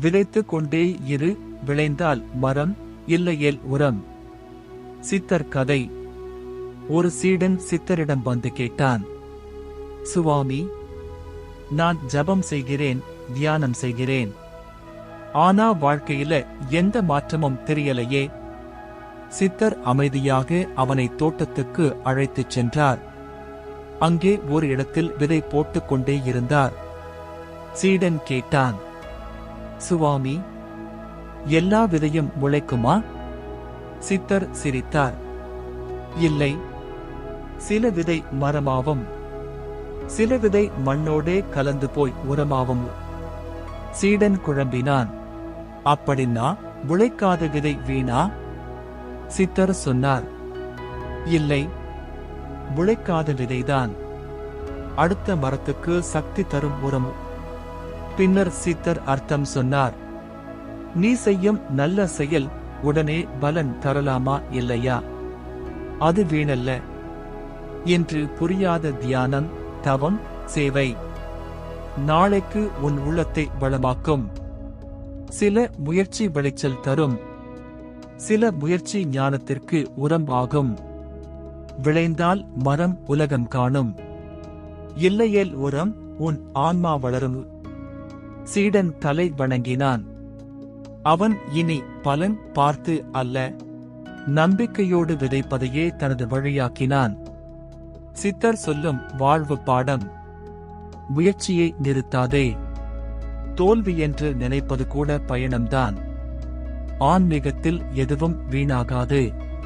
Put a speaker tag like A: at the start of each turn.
A: விளைத்து கொண்டே இரு விளைந்தால் மரம் இல்லையேல் உரம். சித்தர் கதை. ஒரு சீடன் சித்தரிடம் வந்து கேட்டான் சுவாமி நான் ஜபம் செய்கிறேன் தியானம் செய்கிறேன். ஆனா வாழ்க்கையில எந்த மாற்றமும் தெரியலையே. சித்தர் அமைதியாக அவனை தோட்டத்துக்கு அழைத்துச் சென்றார். அங்கே ஒரு இடத்தில் விதை போட்டுக் கொண்டே இருந்தார். சீடன் கேட்டான் சுவாமி எல்லா விதையும் முளைக்குமா? சித்தர் சிரித்தார். இல்லை சில விதை மரமாவும் சில விதை மண்ணோடே கலந்து போய் உரமாவும். சீடன் குழம்பினான். அப்படின்னா முளைக்காத விதை வீணா? சித்தர் சொன்னார். இல்லை முளைக்காத விதைதான். அடுத்த மரத்துக்கு சக்தி தரும் உரம். பின்னர் சித்தர் அர்த்தம் சொன்னார் நீ செய்யும் நல்ல செயல் உடனே பலன் தரலாமா இல்லையா? அது வீணல்ல. என்று புரியாத தியானம் தவம் சேவை. நாளைக்கு உன் உள்ளத்தை வளமாக்கும். சில முயற்சி விளைச்சல் தரும். சில முயற்சி ஞானத்திற்கு உரம் ஆகும் விளைந்தால் மரம் உலகம் காணும். இல்லையேல் உரம் உன் ஆன்மா வளரும் சீடன் தலை வணங்கினான். அவன் இனி பலன் பார்த்து அல்ல. நம்பிக்கையோடு விதைப்பதையே தனது வழியாக்கினான். சித்தர் சொல்லும் வாழ்வு பாடம் முயற்சியை நிறுத்தாதே. தோல்வி என்று நினைப்பது கூட பயணம்தான். ஆன்மீகத்தில் எதுவும் வீணாகாது.